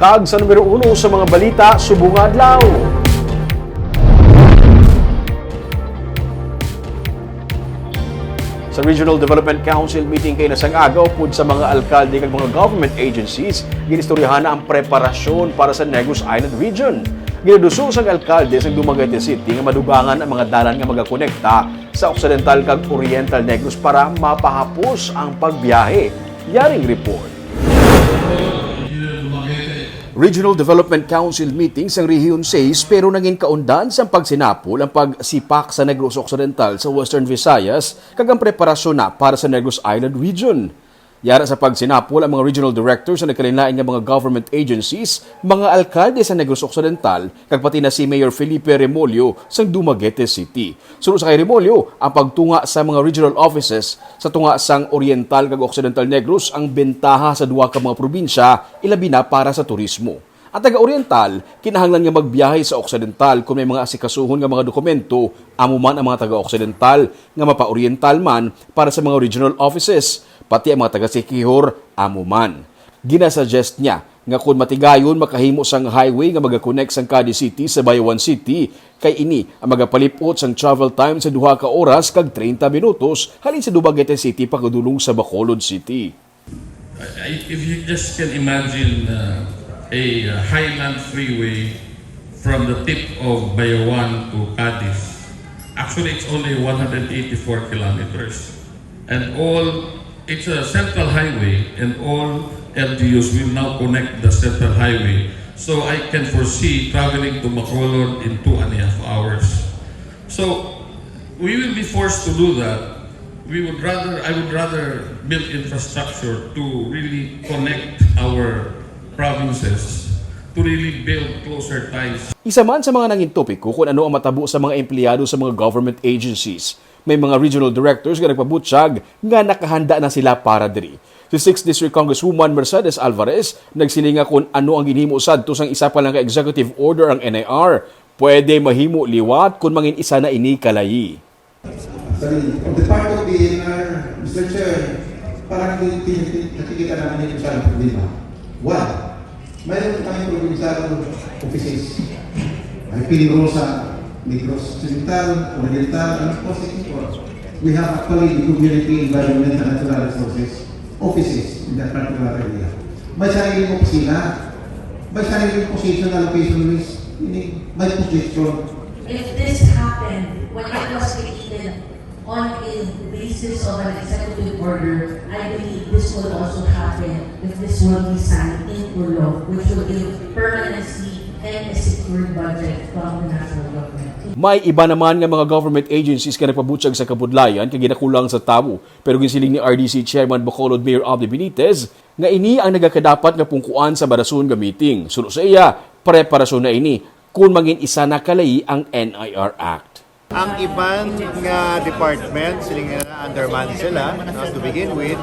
Kag sa numero uno sa mga balita, subong adlaw. Sa Regional Development Council meeting kay nasang agaw pud sa mga alkalde kag mga government agencies ginistoryahan ang preparasyon para sa Negros Island region. Ginuduso sang alkalde sa Dumaguete City nga madugangan ang mga dalan nga magakonekta sa Occidental kag Oriental Negros para mapahapos ang pagbiyahe. Yaring report. Regional Development Council meeting sa Rehiyon 6 pero naging kaundan sa pagsinapol ang pagsipak sa Negros Occidental sa Western Visayas kag ang preparasyon na para sa Negros Island region. Yara sa pagsinapol ang mga regional directors sa nagkalinlain nga mga government agencies, mga alkalde sa Negros Occidental, kag pati na si Mayor Felipe Remolio sa Dumaguete City. Sunod sa kay Remolio, ang pagtunga sa mga regional offices sa tunga sang Oriental kag Occidental Negros ang bentaha sa duwa ka mga probinsya, ilabi na para sa turismo. Ang taga-Oriental, kinahanglan nga magbiyahe sa Occidental kung may mga asikasuhon nga mga dokumento, amo man ang mga taga-Occidental nga mapa-Oriental man para sa mga regional offices, pati ang mga taga-Sikihor, amo man. Ginasuggest niya nga kung matigayon makahimo sang highway nga magakonect sang Cadiz City sa Bayawan City kay ini ang magapalipot sang travel time sa duha ka oras kag 30 minutos halin sa Dumaguete City pagdulong sa Bacolod City. If you just can imagine uh, a uh, highland freeway from the tip of Bayawan to Cadiz, actually it's only 184 kilometers. And all, it's a central highway and all LGUs will now connect the central highway. So I can foresee traveling to Bacolod in two and a half hours. So we will be forced to do that. We would rather, I would rather build infrastructure to really connect our provinces, to really build closer ties Isa man sa mga nanging topiko kung ano ang matabo sa mga empleyado sa mga government agencies. May mga regional directors nga nagpabutsyag nga nakahanda na sila para diri. Si 6th District Congresswoman Mercedes Alvarez nagsilinga kung ano ang ginhimo sadto sang isa pa lang ka executive order ang NIR. Pwede mahimo liwat kung mangin isa na ini kalayi. Sorry, on the part of the DNR, Mr. Chair, parang tin- tin- tin- nakikita namin yung isang problema. One, mayroon kami provincial offices. May Pinrosa, Negros Occidental, Oriental, and Ecuador. We have actually the community environmental natural resources offices in that particular area. May sariling opisina, may sariling position allocation list, may position If this happened, when it was created on a basis of an executive order, I believe this will also happen if this will be signed into law, which will give permanency and a secured budget from the national government. May iba naman nga mga government agencies nga nagpabutsyag sa kabudlayan kay ginakulang sa tabo. Pero ginsiling ni RDC Chairman Bacolod Mayor Abdi Benitez nga ini ang nagakadapat nga pungkuan sa barasun nga meeting. Suno sa iya, preparasyon na ini kung mangin isa na kalayi ang NIR Act. Ang ibang nga department, sila nga underman sila no, to begin with.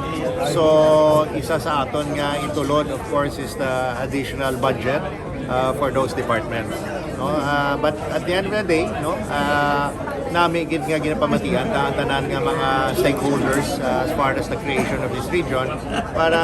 So, isa sa aton nga itulod, of course, is the additional budget uh, for those departments. No? Uh, but at the end of the day, no, uh, nami gid nga ginapamatian ta tanan nga mga stakeholders uh, as far as the creation of this region para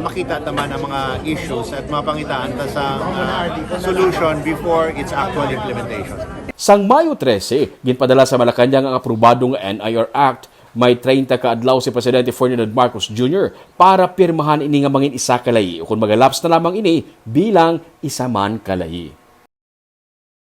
makita taman ang mga issues at mapangitaan ta sa uh, solution before its actual implementation. Sang Mayo 13, ginpadala sa Malacanang ang aprobadong NIR Act. May 30 ka adlaw si Presidente Ferdinand Marcos Jr. para pirmahan ini nga mangin isa kalayi o kung magalaps na lamang ini bilang isa man kalayi.